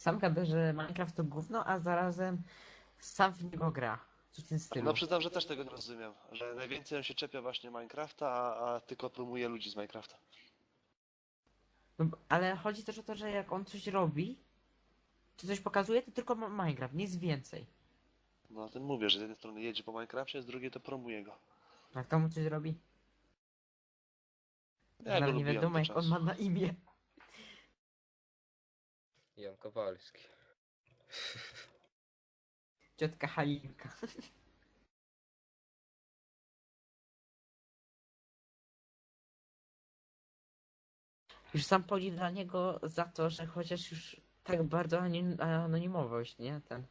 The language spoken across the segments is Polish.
Sam gada, że Minecraft to gówno, a zarazem sam w niego gra. Coś w tym stylu. No przyznam, że też tego nie rozumiem, że najwięcej on się czepia właśnie Minecrafta, a, a tylko promuje ludzi z Minecrafta. No, ale chodzi też o to, że jak on coś robi, czy coś pokazuje, to tylko Minecraft, nic więcej. No o tym mówię, że z jednej strony jedzie po Minecrafcie, z drugiej to promuje go. Jak to mu coś robi? Ja go Nawet nie lubiłem wiadomo do jak on ma na imię. Jan Kowalski. Ciotka Halinka. Już sam podziw dla niego za to, że chociaż już tak bardzo anonimowość, nie? Ten.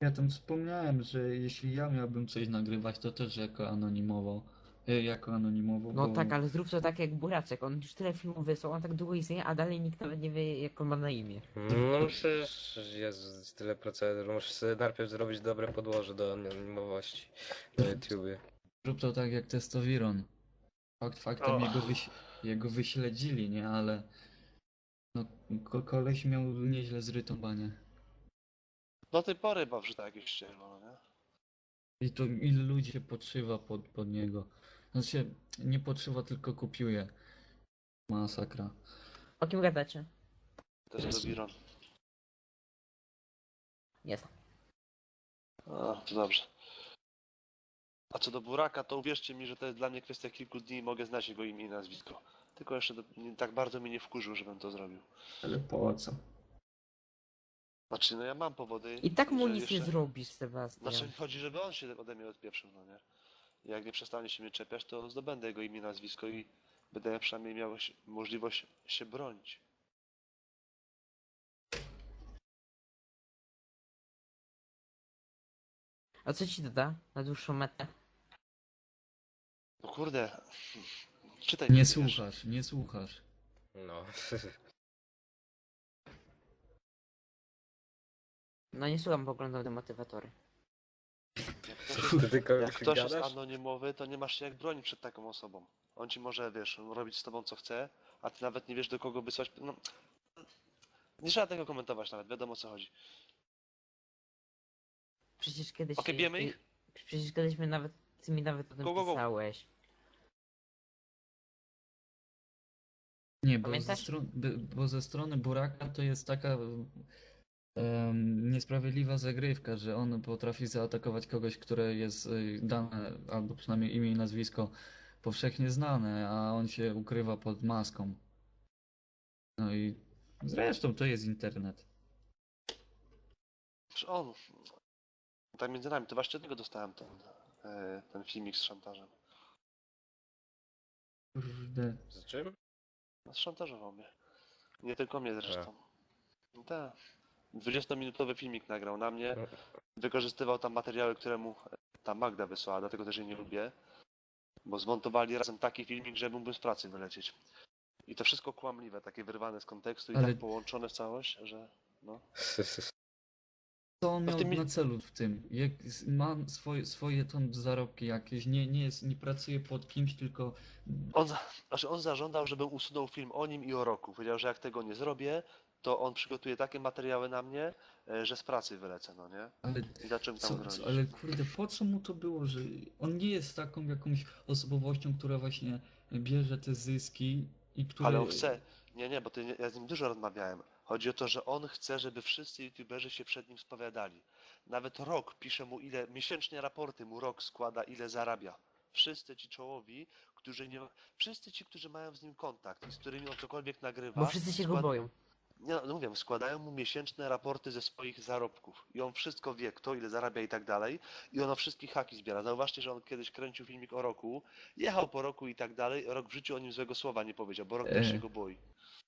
Ja tam wspomniałem, że jeśli ja miałbym coś nagrywać, to też jako anonimowo. E, Jako anonimowo, No bo tak, ale zrób to tak jak Buraczek. On już tyle filmów wysłał, on tak długo istnieje, a dalej nikt nawet nie wie jak on ma na imię. No przecież jest tyle procedur. Musisz sobie najpierw zrobić dobre podłoże do anonimowości na YouTubie. zrób to tak jak testowiron. Fakt faktem O. jego, wyś... jego wyśledzili, nie? Ale no, ko koleś miał nieźle zrytą banię. Do tej pory chyba wrzuca jakieś ścierwo, no nie? I to ile ludzi się podszywa pod, pod niego. Znaczy, nie podszywa, tylko kopiuje. Masakra. O kim gadacie? Testowiron. Nie znam. A, to dobrze. A co do Buraka, to uwierzcie mi, że to jest dla mnie kwestia kilku dni i mogę znać jego imię i nazwisko. Tylko jeszcze do, nie, tak bardzo mnie nie wkurzył, żebym to zrobił. Ale po co? Znaczy, no ja mam powody. I tak mu że nic nie jeszcze- zrobisz, Sebastian. Znaczy mi chodzi, żeby on się ode mnie odpieprzył, no nie? Jak nie przestanie się mnie czepiać, to zdobędę jego imię, nazwisko i będę przynajmniej miał możliwość się bronić. A co ci doda na dłuższą metę? No kurde, czytaj. Nie słuchasz, nie słuchasz. No. No nie słucham, bo oglądam demotywatory. Jak ktoś, jest, Ty tylko jak ktoś jest gadasz? anonimowy, to nie masz się jak bronić przed taką osobą. On ci może, wiesz, robić z tobą co chce, a ty nawet nie wiesz do kogo wysłać. No, nie trzeba tego komentować nawet, wiadomo o co chodzi. Przecież kiedyś... Okej, bijemy ich? Przecież kiedyś my nawet... Ty mi nawet o tym Go, go, go. pisałeś. Nie, bo ze, Pamiętasz? by- bo ze strony Buraka to jest taka em, niesprawiedliwa zagrywka, że on potrafi zaatakować kogoś, które jest y, dane, albo przynajmniej imię i nazwisko powszechnie znane, a on się ukrywa pod maską. No i zresztą to jest internet. On, tak między nami, to właśnie od niego dostałem ten, e, ten filmik z szantażem. Kurde. Z czym? No, Szantażował mnie. Nie tylko mnie zresztą. Tak. 20-minutowy filmik nagrał na mnie. Wykorzystywał tam materiały, które mu e, ta Magda wysłała, dlatego też jej nie lubię. Bo zmontowali razem taki filmik, że mógłbym z pracy wylecieć. I to wszystko kłamliwe, takie wyrwane z kontekstu i Ale- tak połączone w całość, że no. Co on miał tym na celu w tym? Jak, ma swoje, swoje tam zarobki jakieś, nie, nie, jest, nie pracuje pod kimś, tylko On, znaczy on zażądał, żebym usunął film o nim i o roku. Powiedział, że jak tego nie zrobię, to on przygotuje takie materiały na mnie, e, że z pracy wylecę, no nie? ale I zacząłem tam Co, grozić. co, ale kurde, po co mu to było, że on nie jest taką jakąś osobowością, która właśnie bierze te zyski i która... Ale on chce. Nie, nie, bo ty, ja z nim dużo rozmawiałem. Chodzi o to, że on chce, żeby wszyscy youtuberzy się przed nim spowiadali. Nawet rok pisze mu ile, miesięcznie raporty mu rok składa, ile zarabia. Wszyscy ci czołowi, którzy nie. Wszyscy ci, którzy mają z nim kontakt i z którymi on cokolwiek nagrywa. Bo wszyscy się go boją. Nie, no mówię, składają mu miesięczne raporty ze swoich zarobków. I on wszystko wie, kto ile zarabia i tak dalej. I on o wszystkich haki zbiera. Zauważcie, że on kiedyś kręcił filmik o roku, jechał po roku i tak dalej. Rok w życiu o nim złego słowa nie powiedział, bo rok też E. się go boi.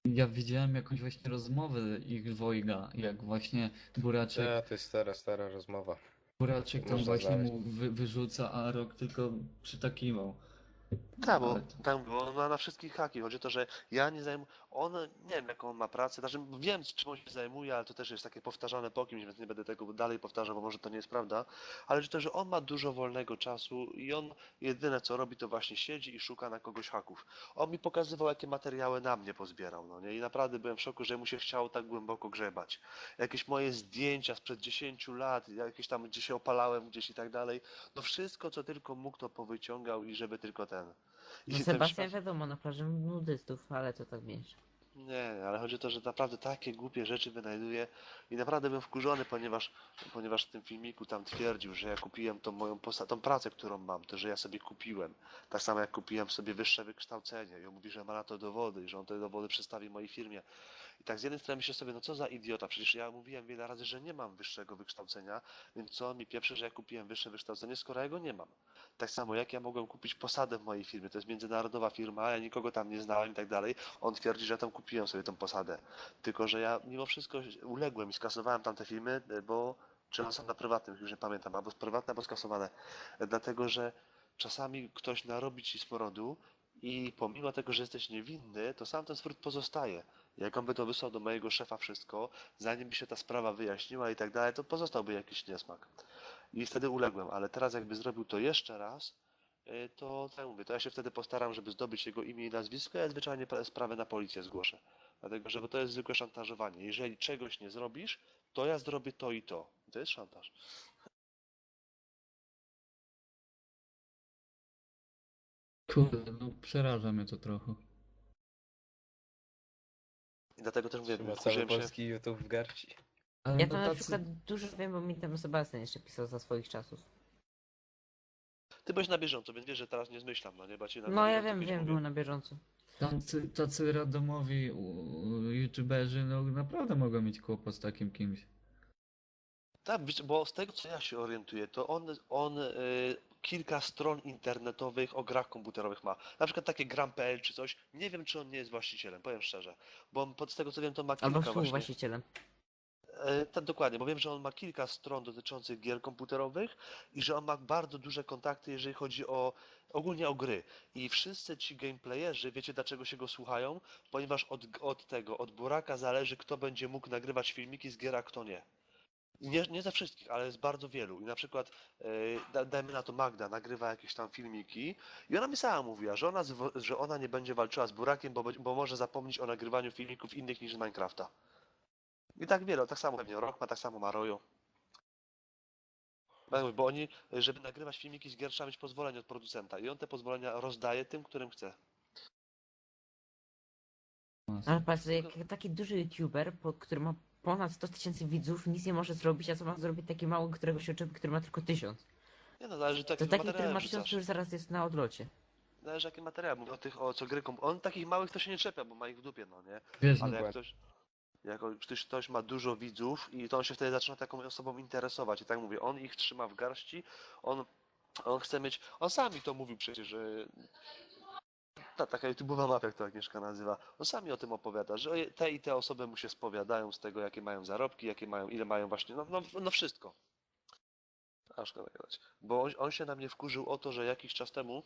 Ja widziałem jakąś właśnie rozmowę ich dwojga, jak właśnie Buraczek, Ja, to jest stara, stara rozmowa. Buraczek tam Można właśnie znaleźć. mu wy, wyrzuca, a Rok tylko przytakiwał. Tak, bo tam ma na wszystkich haki. Chodzi o to, że ja nie zajmuję. On nie wiem jaką on ma pracę, znaczy wiem czym on się zajmuje, ale to też jest takie powtarzane po kimś, więc nie będę tego dalej powtarzał, bo może to nie jest prawda. Ale chodzi o to, że on ma dużo wolnego czasu i on jedyne co robi to właśnie siedzi i szuka na kogoś haków. On mi pokazywał jakie materiały na mnie pozbierał, no nie? I naprawdę byłem w szoku, że mu się chciało tak głęboko grzebać. Jakieś moje zdjęcia sprzed 10 lat, jakieś tam gdzie się opalałem gdzieś i tak dalej. No wszystko co tylko mógł to powyciągał i żeby tylko ten. I No się tym Sebastian wiadomo, na plaży nudystów, ale to tak wiesz. Nie, ale chodzi o to, że naprawdę takie głupie rzeczy wynajduje i naprawdę byłem wkurzony, ponieważ, ponieważ w tym filmiku tam twierdził, że ja kupiłem tą moją posa- tą pracę, którą mam, to że ja sobie kupiłem. Tak samo jak kupiłem sobie wyższe wykształcenie i on mówi, że ma na to dowody i że on te dowody przedstawi mojej firmie. I tak z jednej strony myślę sobie, no co za idiota, przecież ja mówiłem wiele razy, że nie mam wyższego wykształcenia, więc co mi pieprzy, że ja kupiłem wyższe wykształcenie, skoro ja go nie mam. Tak samo jak ja mogłem kupić posadę w mojej firmie, to jest międzynarodowa firma, ja nikogo tam nie znałem i tak dalej, on twierdzi, że tam kupiłem sobie tą posadę. Tylko, że ja mimo wszystko uległem i skasowałem tamte filmy, bo czy one są na prywatnym, już nie pamiętam, albo prywatne, albo skasowane. Dlatego, że czasami ktoś narobi ci smorodu i pomimo tego, że jesteś niewinny, to sam ten smród pozostaje. Jak on by to wysłał do mojego szefa wszystko, zanim by się ta sprawa wyjaśniła i tak dalej, to pozostałby jakiś niesmak. I wtedy uległem, ale teraz jakby zrobił to jeszcze raz, y, to tak mówię, to ja się wtedy postaram, żeby zdobyć jego imię i nazwisko, ja zwyczajnie pra- sprawę na policję zgłoszę. Dlatego, że to jest zwykłe szantażowanie. Jeżeli czegoś nie zrobisz, to ja zrobię to i to. To jest szantaż. Kurde, no przeraża mnie to trochę. I dlatego też mówię, Chyba cały wkurzyłem się. polski YouTube w garści. Ale Ja no to na tacy- przykład dużo wiem, bo mi tam Sebastian jeszcze pisał za swoich czasów. Ty byłeś na bieżąco, więc wiesz, że teraz nie zmyślam, no nie? Na No ja wiem, wiem, był na bieżąco. Tacy, tacy randomowi u- youtuberzy, no naprawdę mogą mieć kłopot z takim kimś. Tak, wiesz, bo z tego co ja się orientuję, to on, on y, kilka stron internetowych o grach komputerowych ma. Na przykład takie gram.pl czy coś. Nie wiem, czy on nie jest właścicielem, powiem szczerze. Bo on, pod z tego co wiem, to ma kilka Albo współwłaścicielem. E, tak, dokładnie, bo wiem, że on ma kilka stron dotyczących gier komputerowych i że on ma bardzo duże kontakty, jeżeli chodzi o ogólnie o gry. I wszyscy ci gameplayerzy, wiecie dlaczego się go słuchają? Ponieważ od, od tego, od Buraka zależy, kto będzie mógł nagrywać filmiki z gier, a kto nie. Nie, nie ze wszystkich, ale z bardzo wielu. I na przykład, e, da, dajmy na to Magda, nagrywa jakieś tam filmiki i ona mi sama mówiła, że ona, że ona nie będzie walczyła z Burakiem, bo, bo może zapomnieć o nagrywaniu filmików innych niż z Minecrafta. I tak wiele, tak samo pewnie Rock ma, tak samo ma Royo. Bo- oni, żeby nagrywać filmiki z gier, trzeba mieć pozwolenie od producenta i on te pozwolenia rozdaje tym, którym chce. Ale patrz, taki duży youtuber, po, który ma ponad 100 tysięcy widzów, nic nie może zrobić, a co ma zrobić taki mały, którego się czepi, który ma tylko tysiąc. Nie no, zależy To taki taki, który materiał ma tysiąc, który zaraz jest na odlocie. Zależy jaki materiał, mówię o tych, o co gry komp- On takich małych to się nie czepia, bo ma ich w dupie, no nie? Wiesz, Ale jak ktoś, jak ktoś, ktoś ma dużo widzów i to on się wtedy zaczyna taką osobą interesować. I tak mówię, on ich trzyma w garści, on, on chce mieć, on sam mi to mówił przecież, że ta taka YouTube'owa mafia, jak to Agnieszka nazywa, on sami o tym opowiada, że te i te osoby mu się spowiadają z tego, jakie mają zarobki, jakie mają, ile mają właśnie, no, no, no wszystko. A szkoda. Bo on, on się na mnie wkurzył o to, że jakiś czas temu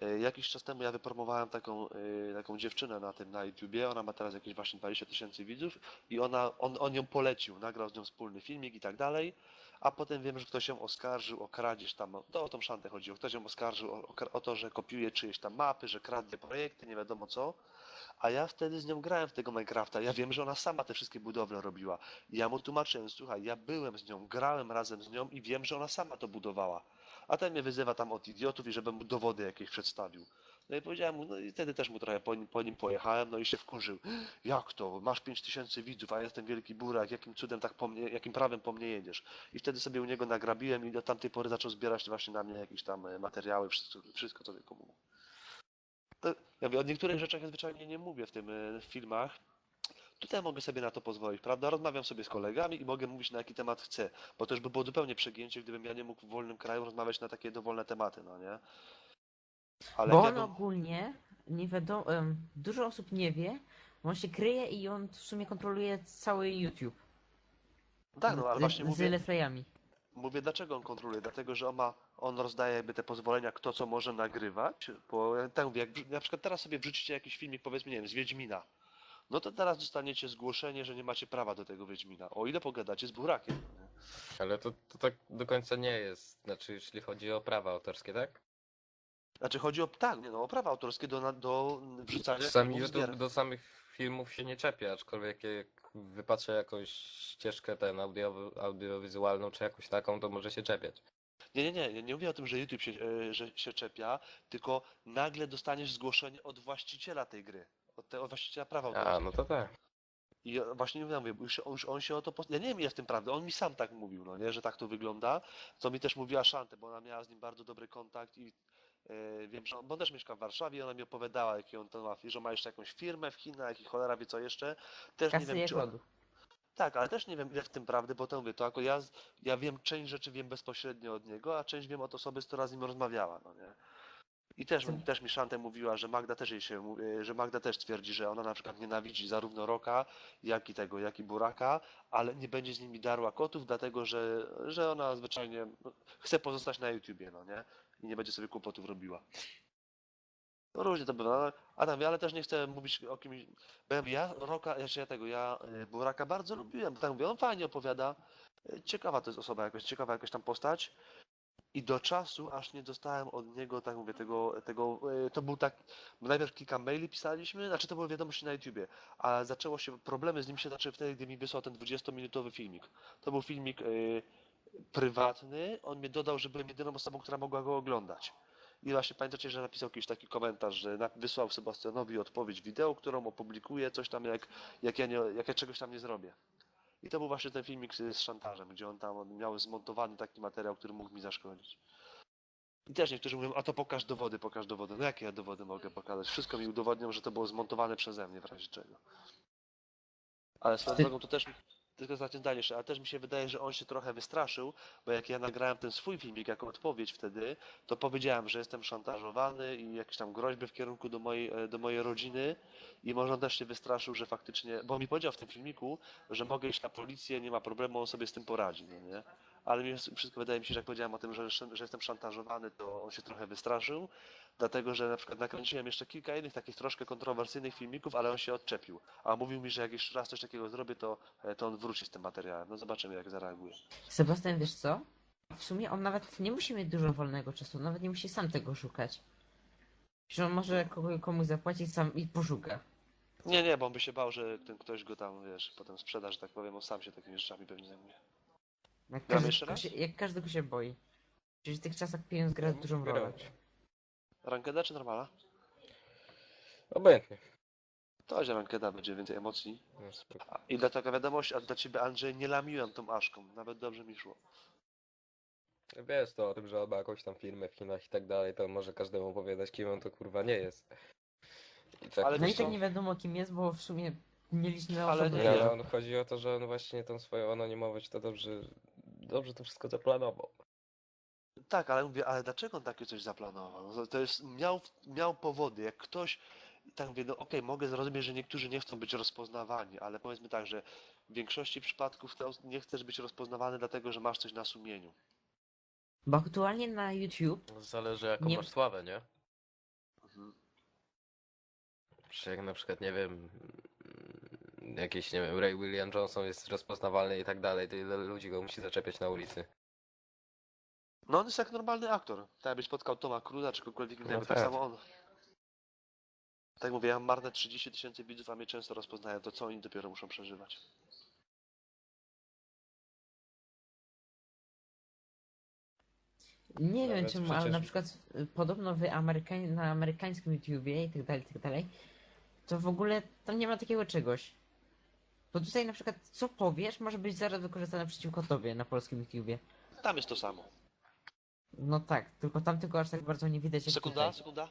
E, Jakiś czas temu ja wypromowałem taką, e, taką dziewczynę na tym na YouTubie, ona ma teraz jakieś właśnie 20 tysięcy widzów i ona, on, on ją polecił, nagrał z nią wspólny filmik i tak dalej, a potem wiem, że ktoś ją oskarżył o kradzież tam, to o tą szantę chodziło, ktoś ją oskarżył o, o, to, że kopiuje czyjeś tam mapy, że kradnie projekty, nie wiadomo co, a ja wtedy z nią grałem w tego Minecrafta, ja wiem, że ona sama te wszystkie budowle robiła ja mu tłumaczyłem, słuchaj, ja byłem z nią, grałem razem z nią i wiem, że ona sama to budowała. A ten mnie wyzywa tam od idiotów i żebym mu dowody jakieś przedstawił. No i powiedziałem mu, no i wtedy też mu trochę po nim, po nim pojechałem, no i się wkurzył. Jak to? Masz 5000 widzów, a jestem wielki burak, jakim cudem tak po mnie, jakim prawem po mnie jedziesz? I wtedy sobie u niego nagrabiłem i do tamtej pory zaczął zbierać właśnie na mnie jakieś tam e, materiały, wszystko, wszystko co tylko mógł. Ja mówię, o niektórych rzeczach ja zwyczajnie nie mówię w tym e, w filmach. Tutaj mogę sobie na to pozwolić, prawda? Rozmawiam sobie z kolegami i mogę mówić na jaki temat chcę, bo to już by było zupełnie przegięcie, gdybym ja nie mógł w wolnym kraju rozmawiać na takie dowolne tematy, no nie? Ale Bo ja on ogólnie, nie wiadomo, dużo osób nie wie, bo on się kryje i on w sumie kontroluje cały YouTube. Tak, no ale Z- właśnie z mówię, playami. Mówię, dlaczego on kontroluje? Dlatego, że on ma, on rozdaje jakby te pozwolenia, kto co może nagrywać, bo ja tak mówię, jak na przykład teraz sobie wrzucicie jakiś filmik, powiedzmy, nie wiem, z Wiedźmina, no to teraz dostaniecie zgłoszenie, że nie macie prawa do tego Wiedźmina, o ile pogadacie z Burakiem. Ale to, to tak do końca nie jest. Znaczy, jeśli chodzi o prawa autorskie, tak? Znaczy chodzi o, tak, nie, no, o prawa autorskie do, do wrzucania Sami gier. do samych filmów się nie czepia, aczkolwiek jak wypatrzę jakąś ścieżkę ten audio, audiowizualną czy jakąś taką, to może się czepiać. Nie, nie, nie, nie, nie mówię o tym, że YouTube się, e, że się czepia, tylko nagle dostaniesz zgłoszenie od właściciela tej gry, od, te, od właściciela prawa autorskiego. A, no to tak. I właśnie mówię, mówię, już, on- już on się o to. Ja nie wiem, ile w tym prawdy. On mi sam tak mówił, no nie, że tak to wygląda. Co mi też mówiła Szantę, bo ona miała z nim bardzo dobry kontakt i wiem, że on, bo też mieszka w Warszawie ona mi opowiadała, jaki on to ma, że ma jeszcze jakąś firmę w Chinach i cholera wie co jeszcze. Też nie Kasy wiem, jak czy on... Tak, ale też nie wiem, ile w tym prawdy, bo to mówię, to jako ja, ja wiem, część rzeczy wiem bezpośrednio od niego, a część wiem od osoby, z która z nim rozmawiała, no nie. I też, też mi Szantę mówiła, że Magda też jej się, e, że Magda też twierdzi, że ona na przykład nienawidzi zarówno Roka, jak i tego, jak i Buraka, ale nie będzie z nimi darła kotów, dlatego że, że ona zwyczajnie no, chce pozostać na YouTubie, no nie? I nie będzie sobie kłopotów robiła. No różnie to bywa, Adam, ale też nie chcę mówić o kimś, bo ja, Roka, jeszcze ja tego, ja e, Buraka bardzo lubiłem, tak mówię, on fajnie opowiada, e, ciekawa to jest osoba jakoś, ciekawa jakaś tam postać i do czasu, aż nie dostałem od niego, tak mówię, tego, tego e, to był tak, najpierw kilka maili pisaliśmy, znaczy to były wiadomości na YouTubie, a zaczęło się, problemy z nim się zaczęły wtedy, gdy mi wysłał ten 20-minutowy filmik. To był filmik prywatny, on mnie dodał, że byłem jedyną osobą, która mogła go oglądać. I właśnie pamiętacie, że napisał jakiś taki komentarz, że wysłał Sebastianowi odpowiedź wideo, którą opublikuję, coś tam jak, jak, ja nie, jak ja czegoś tam nie zrobię. I to był właśnie ten filmik z, szantażem, gdzie on tam on miał zmontowany taki materiał, który mógł mi zaszkodzić. I też niektórzy mówią, a to pokaż dowody, pokaż dowody. No jakie ja dowody mogę pokazać? Wszystko mi udowodnią, że to było zmontowane przeze mnie w razie czego. Ale swoją drogą to też, tylko zdanie jeszcze, ale też mi się wydaje, że on się trochę wystraszył, bo jak ja nagrałem ten swój filmik jako odpowiedź wtedy, to powiedziałem, że jestem szantażowany i jakieś tam groźby w kierunku do mojej, e, do mojej rodziny i może on też się wystraszył, że faktycznie, bo mi powiedział w tym filmiku, że mogę iść na policję, nie ma problemu, on sobie z tym poradzi, no nie? Ale mi wszystko wydaje mi się, że jak powiedziałem o tym, że, że jestem szantażowany, to on się trochę wystraszył, dlatego że na przykład nakręciłem jeszcze kilka innych takich troszkę kontrowersyjnych filmików, ale on się odczepił. A mówił mi, że jak jeszcze raz coś takiego zrobię, to, to on wróci z tym materiałem. No zobaczymy, jak zareaguje. Sebastian, wiesz co? W sumie on nawet nie musi mieć dużo wolnego czasu, nawet nie musi sam tego szukać. Że on może komuś zapłacić sam i poszuka. Nie, nie, bo on by się bał, że ten ktoś go tam, wiesz, potem sprzeda, że tak powiem, on sam się takimi rzeczami pewnie zajmuje. Jak Gramy każdy, jeszcze tylko raz? się, jak każdy go się boi. Przecież w tych czasach pieniądz gra No, dużą rolę. Rankeda czy normala? Obojętnie. To będzie rankeda, będzie więcej emocji. No, spoko. A- I dla taka wiadomość, a dla ciebie Andrzej, nie lamiłem tą Aszką, nawet dobrze mi szło. Wiesz to o tym, że on ma jakąś tam firmę w Chinach i tak dalej, to może każdemu opowiadać, kim on to kurwa nie jest. I tak, Ale No i tak nie wiadomo kim jest, bo w sumie mieliśmy Ale osoby. nie, ale on chodzi o to, że on właśnie tą swoją anonimowość to dobrze, dobrze to wszystko zaplanował. Tak, ale mówię, ale dlaczego on takie coś zaplanował? No to- jest, miał, miał powody, jak ktoś, tak mówię, no okej, mogę zrozumieć, że niektórzy nie chcą być rozpoznawani, ale powiedzmy tak, że w większości przypadków nie chcesz być rozpoznawany dlatego, że masz coś na sumieniu. Bo aktualnie na YouTube Zależy jaką Nie- masz sławę, nie? Mhm. Czy jak na przykład, nie wiem, jakiś, nie wiem, Ray William Johnson jest rozpoznawalny i tak dalej, to ile ludzi go musi zaczepiać na ulicy. No on jest jak normalny aktor. Tak jakbyś spotkał Toma Cruza czy kogokolwiek innego, No tak tak. samo on. Tak mówię, ja mam marne 30 tysięcy widzów, a mnie często rozpoznają, to co oni dopiero muszą przeżywać. Nie wiem Nawet czemu, ale przecież- na przykład podobno w Amerykań, na amerykańskim YouTubie i tak dalej, i tak dalej, to w ogóle tam nie ma takiego czegoś. Bo tutaj na przykład co powiesz może być zaraz wykorzystane przeciwko tobie na polskim YouTubie. Tam jest to samo. No tak, tylko tam tego aż tak bardzo nie widać jak Sekunda, tutaj. sekunda.